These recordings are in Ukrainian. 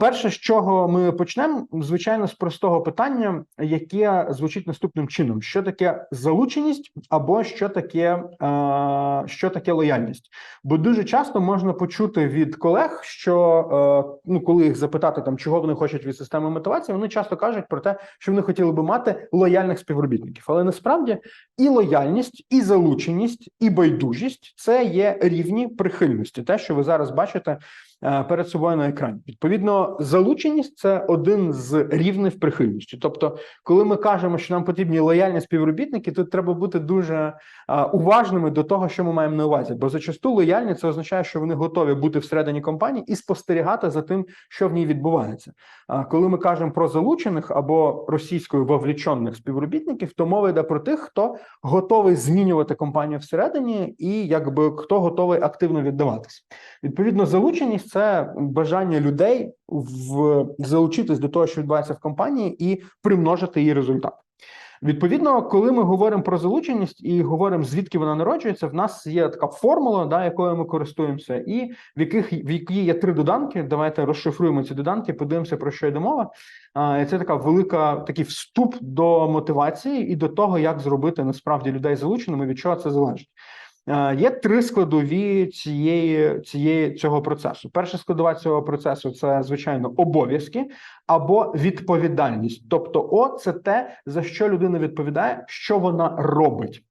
Перше, з чого ми почнемо, звичайно, з простого питання, яке звучить наступним чином: що таке залученість, або що таке, е, що таке лояльність? Бо дуже часто можна почути від колег, що е, ну, коли їх запитати, там чого вони хочуть від системи мотивації, вони часто кажуть про те, що вони хотіли би мати лояльних співробітників. Але насправді і лояльність, і залученість, і байдужість це є рівні прихильності, те, що ви зараз бачите перед собою на екрані. Відповідно, залученість це один з рівнів прихильності. Тобто, коли ми кажемо, що нам потрібні лояльні співробітники, тут треба бути дуже е, уважними до того, що ми маємо на увазі. Бо зачасту лояльні це означає, що вони готові бути всередині компанії і спостерігати за тим, що в ній відбувається. А коли ми кажемо про залучених або російською вовлічених співробітників, то мова йде про тих, хто готовий змінювати компанію всередині, і якби хто готовий активно віддаватися. Відповідно, залученість це бажання людей в залучитись до того, що відбувається в компанії, і примножити її результат. Відповідно, коли ми говоримо про залученість і говоримо звідки вона народжується, в нас є така формула, да, якою ми користуємося, і в яких в якій є три доданки. Давайте розшифруємо ці доданки, подивимося про що йде мова. А, Це така велика такий вступ до мотивації і до того, як зробити насправді людей залученими, від чого це залежить. Е, Є три складові цієї цієї цього процесу. Перша складова цього процесу це звичайно обов'язки або відповідальність. Тобто, О, це те, за що людина відповідає, що вона робить.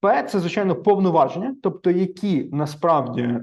П це звичайно повноваження, тобто які насправді е,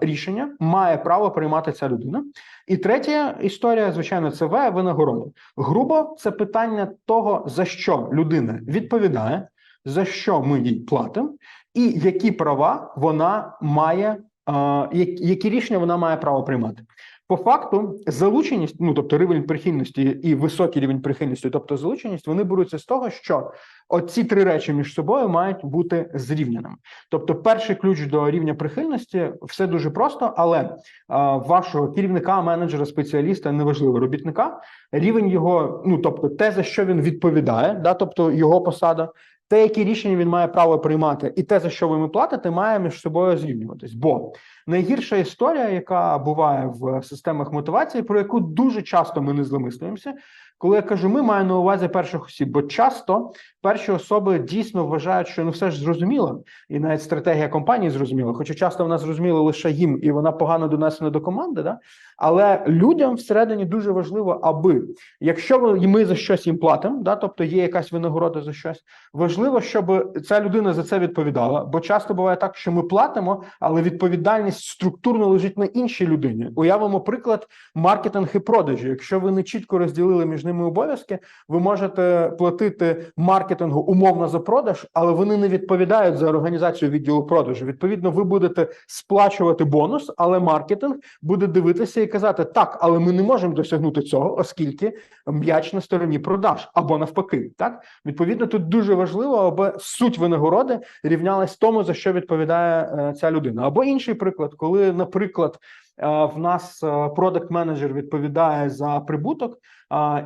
рішення має право приймати ця людина. І третя історія, звичайно, це В винагорода. Грубо це питання того, за що людина відповідає, за що ми їй платимо, і які права вона має, е, які, рішення вона має право приймати. По факту, залученість, ну тобто рівень прихильності і високий рівень прихильності, тобто залученість, вони беруться з того, що оці три речі між собою мають бути зрівняними. Тобто, перший ключ до рівня прихильності все дуже просто, але а, вашого керівника, менеджера, спеціаліста, неважливо робітника, рівень його, ну тобто, те за що він відповідає, да, тобто його посада. Те, які рішення він має право приймати, і те, за що ви йому платите, має між собою зрівнюватись. Бо найгірша історія, яка буває в системах мотивації, про яку дуже часто ми не зломислюємося, коли я кажу, ми маю на увазі перших осіб, бо часто перші особи дійсно вважають, що ну все ж зрозуміло, і навіть стратегія компанії зрозуміла, хоча часто вона зрозуміла лише їм, і вона погано донесена до команди. Да? Але людям всередині дуже важливо, аби якщо ми за щось їм платимо, да, тобто є якась винагорода за щось, важливо, щоб ця людина за це відповідала. Бо часто буває так, що ми платимо, але відповідальність структурно лежить на іншій людині. Уявимо приклад маркетинг і продажі. Якщо ви не чітко розділили між ними обов'язки, ви можете платити маркетингу умовно за продаж, але вони не відповідають за організацію відділу продажу. Відповідно, ви будете сплачувати бонус, але маркетинг буде дивитися і казати: так, але ми не можемо досягнути цього, оскільки м'яч на стороні продаж або навпаки. Так відповідно, тут дуже важливо, аби суть винагороди рівнялась тому, за що відповідає е, ця людина. Або інший приклад, коли, наприклад. Е, В нас продакт менеджер відповідає за прибуток,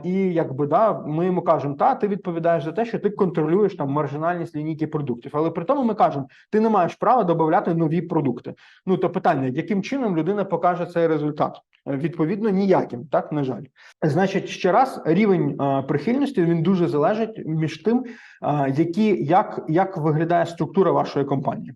і якби да, ми йому кажемо, та ти відповідаєш за те, що ти контролюєш там маржинальність лінійки продуктів. Але при тому ми кажемо, ти не маєш права додати нові продукти. Ну то питання, яким чином людина покаже цей результат? Е, Відповідно, ніяким, так на жаль. Значить, ще раз рівень е, прихильності він дуже залежить між тим, е, які як, як виглядає структура вашої компанії.